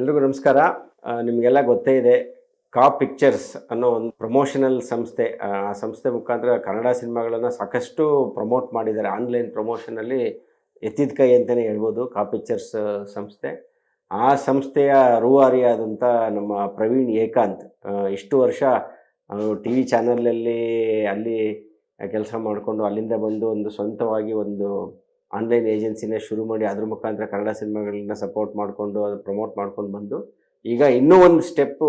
ಎಲ್ರಿಗೂ ನಮಸ್ಕಾರ. ನಿಮಗೆಲ್ಲ ಗೊತ್ತೇ ಇದೆ, ಕಾ ಪಿಕ್ಚರ್ಸ್ ಅನ್ನೋ ಒಂದು ಪ್ರಮೋಷನಲ್ ಸಂಸ್ಥೆ, ಆ ಸಂಸ್ಥೆ ಮುಖಾಂತರ ಕನ್ನಡ ಸಿನಿಮಾಗಳನ್ನು ಸಾಕಷ್ಟು ಪ್ರಮೋಟ್ ಮಾಡಿದ್ದಾರೆ. ಆನ್ಲೈನ್ ಪ್ರಮೋಷನಲ್ಲಿ ಎತ್ತಿದ ಕೈ ಅಂತಲೇ ಹೇಳ್ಬೋದು ಕಾ ಪಿಕ್ಚರ್ಸ್ ಸಂಸ್ಥೆ. ಆ ಸಂಸ್ಥೆಯ ರೂವಾರಿಯಾದಂಥ ನಮ್ಮ ಪ್ರವೀಣ್ ಏಕಾಂತ್ ಇಷ್ಟು ವರ್ಷ ಟಿ ವಿ ಚಾನಲಲ್ಲಿ ಅಲ್ಲಿ ಕೆಲಸ ಮಾಡಿಕೊಂಡು ಅಲ್ಲಿಂದ ಬಂದು ಒಂದು ಸ್ವಂತವಾಗಿ ಒಂದು ಆನ್ಲೈನ್ ಏಜೆನ್ಸಿನೇ ಶುರು ಮಾಡಿ ಅದ್ರ ಮುಖಾಂತರ ಕನ್ನಡ ಸಿನಿಮಾಗಳನ್ನ ಸಪೋರ್ಟ್ ಮಾಡಿಕೊಂಡು ಅದು ಪ್ರಮೋಟ್ ಮಾಡ್ಕೊಂಡು ಬಂದು ಈಗ ಇನ್ನೂ ಒಂದು ಸ್ಟೆಪ್ಪು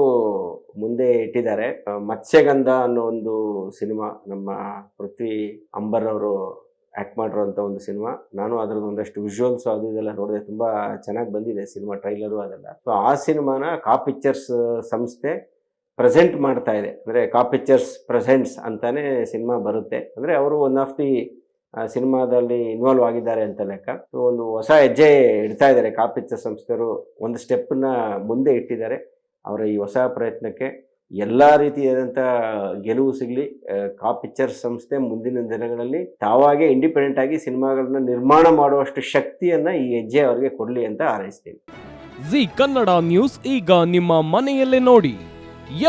ಮುಂದೆ ಇಟ್ಟಿದ್ದಾರೆ. ಮತ್ಸ್ಯಗಂಧ ಅನ್ನೋ ಒಂದು ಸಿನಿಮಾ, ನಮ್ಮ ಪೃಥ್ವಿ ಅಂಬರ್ ಅವರು ಆ್ಯಕ್ಟ್ ಮಾಡಿರೋಂಥ ಒಂದು ಸಿನಿಮಾ. ನಾನು ಅದ್ರದ್ದು ಒಂದಷ್ಟು ವಿಜುವಲ್ಸ್ ಅದು ಇದೆಲ್ಲ ನೋಡಿದೆ. ತುಂಬ ಚೆನ್ನಾಗಿ ಬಂದಿದೆ ಸಿನಿಮಾ ಟ್ರೈಲರು ಅದೆಲ್ಲ. ಸೊ ಆ ಸಿನಿಮಾನ ಕಾ ಪಿಕ್ಚರ್ಸ್ ಸಂಸ್ಥೆ ಪ್ರೆಸೆಂಟ್ ಮಾಡ್ತಾ ಇದೆ. ಅಂದರೆ ಕಾ ಪಿಕ್ಚರ್ಸ್ ಪ್ರೆಸೆಂಟ್ಸ್ ಅಂತಾನೆ ಸಿನಿಮಾ ಬರುತ್ತೆ. ಅಂದರೆ ಅವರು ಒನ್ ಆಫ್ ದಿ ಸಿನಿಮಾದಲ್ಲಿ ಇನ್ವಾಲ್ವ್ ಆಗಿದ್ದಾರೆ ಅಂತ ಲೆಕ್ಕ. ಒಂದು ಹೊಸ ಹೆಜ್ಜೆ ಇಡ್ತಾ ಇದ್ದಾರೆ. ಕಾ ಪಿಕ್ಚರ್ ಸಂಸ್ಥೆಯವರು ಒಂದು ಸ್ಟೆಪ್ನ ಮುಂದೆ ಇಟ್ಟಿದ್ದಾರೆ. ಅವರ ಈ ಹೊಸ ಪ್ರಯತ್ನಕ್ಕೆ ಎಲ್ಲ ರೀತಿಯಾದಂಥ ಗೆಲುವು ಸಿಗಲಿ. ಕಾ ಸಂಸ್ಥೆ ಮುಂದಿನ ದಿನಗಳಲ್ಲಿ ತಾವಾಗೆ ಇಂಡಿಪೆಂಡೆಂಟ್ ಆಗಿ ಸಿನಿಮಾಗಳನ್ನ ನಿರ್ಮಾಣ ಮಾಡುವಷ್ಟು ಶಕ್ತಿಯನ್ನ ಈ ಹೆಜ್ಜೆ ಅವರಿಗೆ ಕೊಡಲಿ ಅಂತ ಹಾರೈಸ್ತೀನಿ ಜಿ ಕನ್ನಡ ನ್ಯೂಸ್ ಈಗ ನಿಮ್ಮ ಮನೆಯಲ್ಲೇ ನೋಡಿ.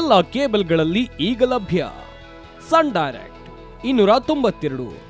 ಎಲ್ಲ ಕೇಬಲ್ಗಳಲ್ಲಿ ಈಗ ಲಭ್ಯ. ಸನ್ ಡೈರೆಕ್ಟ್, ಇನ್ನೂರ ತೊಂಬತ್ತೆರಡು.